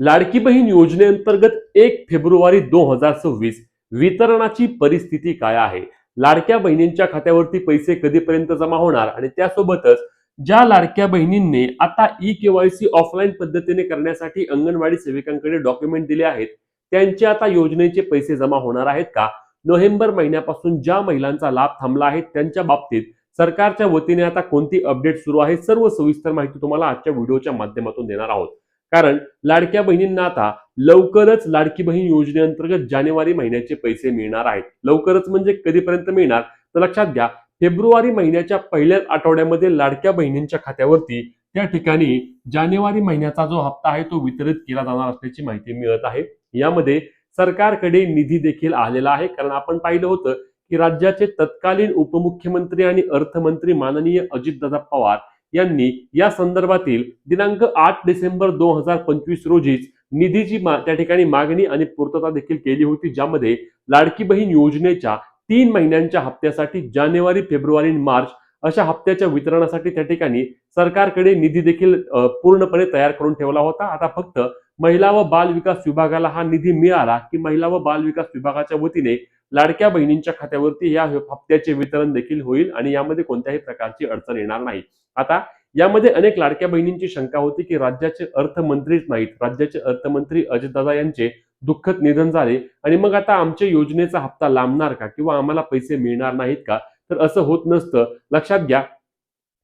लाडकी बहीण योजनेअंतर्गत एक फेब्रुवारी दोन हजार सव्वीस वितरणाची परिस्थिती काय आहे? लाडक्या बहिणींच्या खात्यावरती पैसे कधीपर्यंत जमा होणार? आणि त्यासोबतच ज्या लाडक्या बहिणींनी आता ई केवायसी ऑफलाईन पद्धतीने करण्यासाठी अंगणवाडी सेविकांकडे डॉक्युमेंट दिले आहेत त्यांचे आता योजनेचे पैसे जमा होणार आहेत का? नोव्हेंबर महिन्यापासून ज्या महिलांचा लाभ थांबला आहे त्यांच्या बाबतीत सरकारच्या वतीने आता कोणती अपडेट सुरू आहे? सर्व सविस्तर माहिती तुम्हाला आजच्या व्हिडिओच्या माध्यमातून देणार आहोत. कारण लाडक्या बहिणींना आता लवकरच लाडकी बहीण योजनेअंतर्गत जानेवारी महिन्याचे पैसे मिळणार आहेत. लवकरच म्हणजे कधीपर्यंत मिळणार? तर लक्षात घ्या फेब्रुवारी महिन्याच्या पहिल्याच आठवड्यामध्ये लाडक्या बहिणींच्या खात्यावरती त्या ठिकाणी जानेवारी महिन्याचा जो हप्ता आहे तो वितरित केला जाणार असल्याची माहिती मिळत आहे. यामध्ये सरकारकडे निधी देखील आलेला आहे. कारण आपण पाहिलं होतं की राज्याचे तत्कालीन उपमुख्यमंत्री आणि अर्थमंत्री माननीय अजितदादा पवार यांनी या संदर्भातील दिनांक आठ डिसेंबर दोन हजार पंचवीस रोजीच निधीची त्या ठिकाणी मागणी आणि पूर्तता देखील केली होती ज्यामध्ये लाडकी बहीण योजनेच्या तीन महिन्यांच्या हप्त्यासाठी जानेवारी फेब्रुवारी आणि मार्च अशा हप्त्याच्या वितरणासाठी त्या ठिकाणी सरकारकडे निधी देखील पूर्णपणे तयार करून ठेवला होता. आता फक्त महिला व बाल विकास विभागाला हा निधी मिळाला की महिला व बाल विकास विभागाच्या वतीने लाडक्या बहिणींच्या खात्यावरती या हप्त्याचे वितरण देखील होईल आणि यामध्ये कोणत्याही प्रकारची अडचण येणार नाही. आता यामध्ये अनेक लाडक्या बहिणींची शंका होती की राज्याचे अर्थमंत्रीच नाहीत. राज्याचे अर्थमंत्री अजितदादा यांचे दुःखद निधन झाले आणि मग आता आमच्या योजनेचा हप्ता लांबणार का किंवा आम्हाला पैसे मिळणार नाहीत का? तर असं होत नसतं. लक्षात घ्या.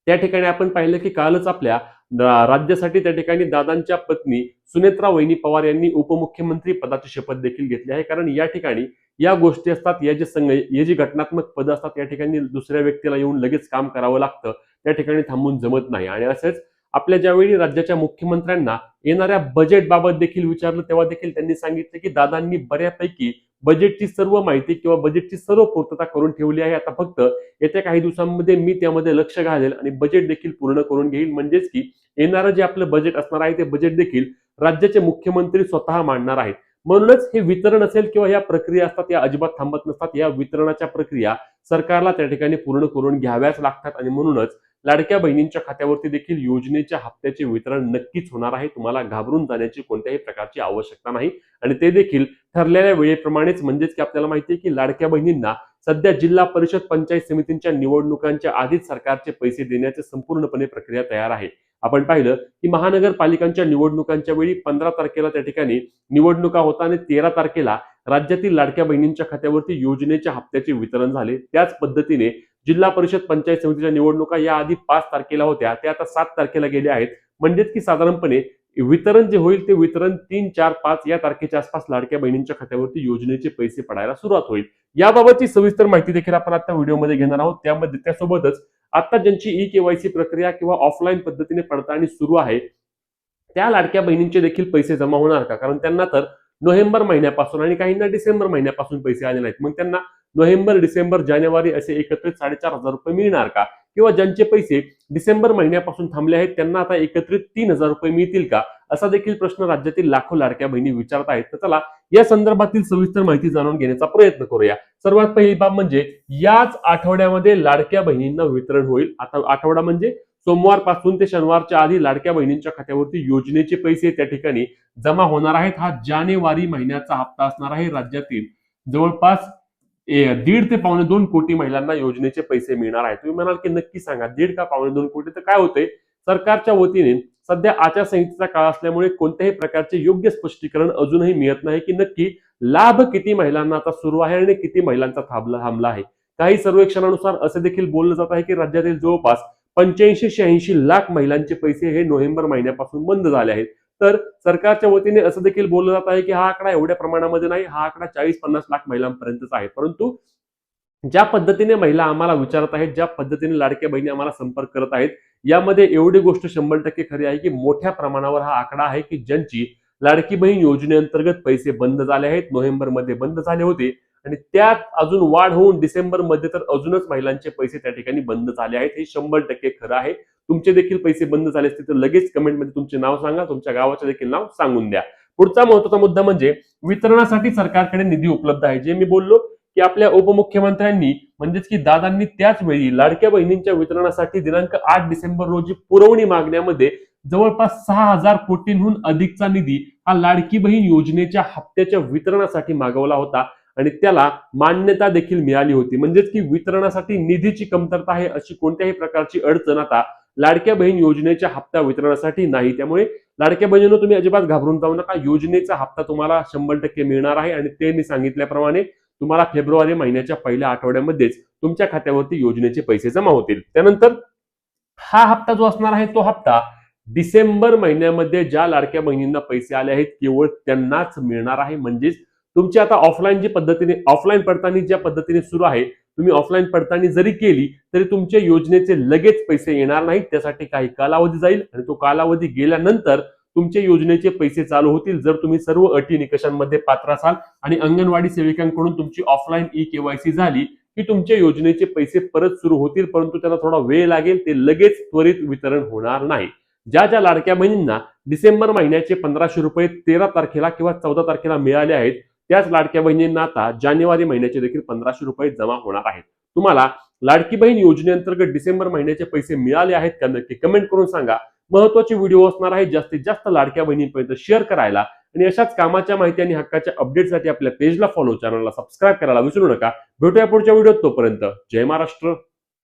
त्या ठिकाणी आपण पाहिलं की कालच आपल्या राज्यासाठी त्या ठिकाणी दादांच्या पत्नी सुनेत्रा वहिनी पवार यांनी उपमुख्यमंत्री पदाची शपथ देखील घेतली आहे. कारण या ठिकाणी या गोष्टी असतात या जे संघ हे जी घटनात्मक पदं असतात या ठिकाणी दुसऱ्या व्यक्तीला येऊन लगेच काम करावं लागतं. त्या ठिकाणी थांबून जमत नाही. आणि असेच आपल्या ज्यावेळी राज्याच्या मुख्यमंत्र्यांना येणाऱ्या बजेट बाबत देखील विचारलं तेव्हा देखील त्यांनी सांगितलं की दादांनी बऱ्यापैकी बजेटची सर्व माहिती किंवा बजेटची सर्व पूर्तता करून ठेवली आहे. आता फक्त येत्या काही दिवसांमध्ये मी त्यामध्ये लक्ष घालेल आणि बजेट देखील पूर्ण करून घेईल. म्हणजेच की येणारं जे आपलं बजेट असणार आहे ते बजेट देखील राज्याचे मुख्यमंत्री स्वतः मांडणार आहेत. म्हणूनच हे वितरण असेल किंवा या प्रक्रिया असतात या अजिबात थांबत नसतात या वितरणाच्या प्रक्रिया सरकारला त्या ठिकाणी पूर्ण करून घ्याव्याच लागतात. आणि म्हणूनच लाडक्या बहिणींच्या खात्यावरती देखील योजनेच्या हप्त्याचे वितरण नक्कीच होणार आहे. तुम्हाला घाबरून जाण्याची कोणत्याही प्रकारची आवश्यकता नाही. आणि ते देखील ठरलेल्या वेळेप्रमाणेच म्हणजेच की आपल्याला माहिती आहे की लाडक्या बहिणींना सध्या जिल्हा परिषद पंचायत समितींच्या निवडणुकांच्या आधीच सरकारचे पैसे देण्याचे संपूर्णपणे प्रक्रिया तयार आहे. आपण पाहिलं की महानगरपालिकांच्या निवडणुकांच्या वेळी पंधरा तारखेला त्या ठिकाणी निवडणुका होता आणि तेरा तारखेला राज्यातील लाडक्या बहिणींच्या खात्यावरती योजनेच्या हप्त्याचे वितरण झाले. त्याच पद्धतीने जिल्हा परिषद पंचायत समितीच्या निवडणुका या आधी पाच तारखेला होत्या. त्या आता सात तारखेला गेल्या आहेत. म्हणजेच की साधारणपणे वितरण जे होईल ते वितरण तीन चार पाच या तारखेच्या आसपास लाडक्या बहिणींच्या खात्यावरती योजनेचे पैसे पडायला सुरुवात होईल. याबाबतची सविस्तर माहिती देखील आपण आता व्हिडिओमध्ये घेणार आहोत. त्यामध्ये त्यासोबतच आता ज्यांची ई केवायसी प्रक्रिया किंवा ऑफलाईन पद्धतीने पडताळणी सुरू आहे त्या लाडक्या बहिणींचे देखील पैसे जमा होणार का? कारण त्यांना तर नोव्हेंबर महिन्यापासून आणि काहींना डिसेंबर महिन्यापासून पैसे आले नाहीत. मग त्यांना नोव्हेंबर डिसेंबर जानेवारी असे एकत्रित साडेचार हजार रुपये मिळणार का? किंवा ज्यांचे पैसे डिसेंबर महिन्यापासून थांबले आहेत त्यांना आता एकत्रित तीन हजार रुपये मिळतील का? असा देखील प्रश्न राज्यातील लाखो लाडक्या बहिणी विचारत आहेत. तर चला या संदर्भातील सविस्तर माहिती जाणून घेण्याचा प्रयत्न करूया. सर्वात पहिली बाब म्हणजे याच आठवड्यामध्ये लाडक्या बहिणींना वितरण होईल. आता आठवडा म्हणजे सोमवारपासून ते शनिवारच्या आधी लाडक्या बहिणींच्या खात्यावरती योजनेचे पैसे त्या ठिकाणी जमा होणार आहेत. हा जानेवारी महिन्याचा हप्ता असणार आहे राज्यातील जवळपास दीड ते पावणे दोन कोटी महिलांना योजनेचे पैसे मिळणार आहेत तुम्ही म्हणाल की नक्की सांगा दीड का पावणे दोन कोटी? तर काय होते सरकारच्या वतीने सध्या आचारसंहितेचा काळ असल्यामुळे कोणत्याही प्रकारचे योग्य स्पष्टीकरण अजूनही मिळत नाही की नक्की लाभ किती महिलांना आता सुरू आहे आणि किती महिलांचा थांबला थांबला आहे. काही सर्वेक्षणानुसार असे देखील बोललं जात आहे की राज्यातील जवळपास पंच्याऐंशी शहाऐंशी लाख महिलांचे पैसे हे नोव्हेंबर महिन्यापासून बंद झाले आहेत. तर सरकारच्या वतीने असं देखील बोललं जात आहे की हा आकडा एवढ्या प्रमाणामध्ये नाही हा आकडा चाळीस पन्नास लाख महिलांपर्यंतच आहे. परंतु ज्या पद्धतीने महिला आम्हाला विचारत आहेत ज्या पद्धतीने लाडक्या बहिणी आम्हाला संपर्क करत आहेत यामध्ये एवढी गोष्ट शंभर टक्के खरी आहे की मोठ्या प्रमाणावर हा आकडा आहे की ज्यांची लाडकी बहीण योजनेअंतर्गत पैसे बंद झाले आहेत नोव्हेंबरमध्ये बंद झाले होते आणि त्यात अजून वाढ होऊन डिसेंबरमध्ये तर अजूनच महिलांचे पैसे त्या ठिकाणी बंद झाले आहेत हे शंभर टक्के खरं आहे. तुमचे देखील पैसे बंद झाले असतील तर लगेच कमेंटमध्ये तुमचे नाव सांगा तुमच्या गावाचे देखील नाव सांगून द्या. पुढचा महत्त्वाचा मुद्दा म्हणजे वितरणासाठी सरकारकडे निधी उपलब्ध आहे. जे मी बोललो की आपल्या उपमुख्यमंत्र्यांनी म्हणजेच की दादांनी त्याच वेळी लाडक्या बहिणींच्या वितरणासाठी दिनांक आठ डिसेंबर रोजी पुरवणी मागण्यामध्ये जवळपास सहा हजार कोटींहून अधिकचा निधी हा लाडकी बहीण योजनेच्या हप्त्याच्या वितरणासाठी मागवला होता आणि त्याला मान्यता देखील मिळाली होती. म्हणजेच की वितरणासाठी निधीची कमतरता आहे अशी कोणत्याही प्रकारची अडचण आता लाडक्या बहीण योजनेच्या हप्ता वितरणासाठी नाही. त्यामुळे लाडक्या बहिणीनं तुम्ही अजिबात घाबरून जाऊ नका. योजनेचा हप्ता तुम्हाला शंभर टक्के मिळणार आहे आणि ते मी सांगितल्याप्रमाणे तुम्हाला फेब्रुवारी महिन्याच्या पहिल्या आठवड्यामध्येच तुमच्या खात्यावरती योजनेचे पैसे जमा होतील. त्यानंतर हा हप्ता जो असणार आहे तो हप्ता डिसेंबर महिन्यामध्ये ज्या लाडक्या बहिणींना पैसे आले आहेत केवळ त्यांनाच मिळणार आहे. म्हणजेच तुमची आता ऑफलाईन जी पद्धतीने ऑफलाईन पडताळणी ज्या पद्धतीने सुरू आहे तुम्ही ऑफलाईन पडताळणी जरी केली तरी तुमच्या योजनेचे लगेच पैसे येणार नाहीत. त्यासाठी काही कालावधी जाईल आणि तो कालावधी गेल्यानंतर तुमच्या योजनेचे पैसे चालू होतील. जर तुम्ही सर्व अटी निकषांमध्ये पात्र असाल आणि अंगणवाडी सेविकांकडून तुमची ऑफलाईन ई केवायसी झाली की तुमच्या योजनेचे पैसे परत सुरू होतील परंतु त्याला थोडा वेळ लागेल ते लगेच त्वरित वितरण होणार नाही. ज्या ज्या लाडक्या बहिणींना डिसेंबर महिन्याचे पंधराशे रुपये तेरा तारखेला किंवा चौदा तारखेला मिळाले आहेत त्याच लाडक्या बहिणींना आता जानेवारी महिन्याचे देखील पंधराशे रुपये जमा होणार आहेत. तुम्हाला लाडकी बहीण योजनेअंतर्गत डिसेंबर महिन्याचे पैसे मिळाले आहेत का नक्की कमेंट करून सांगा. महत्त्वाचे व्हिडिओ असणार आहे जास्तीत जास्त लाडक्या बहिणींपर्यंत शेअर करायला आणि अशाच कामाच्या माहिती आणि हक्काच्या अपडेटसाठी आपल्या पेजला फॉलो चॅनलला सबस्क्राईब करायला विसरू नका. भेटूया पुढच्या व्हिडिओत तोपर्यंत. जय महाराष्ट्र.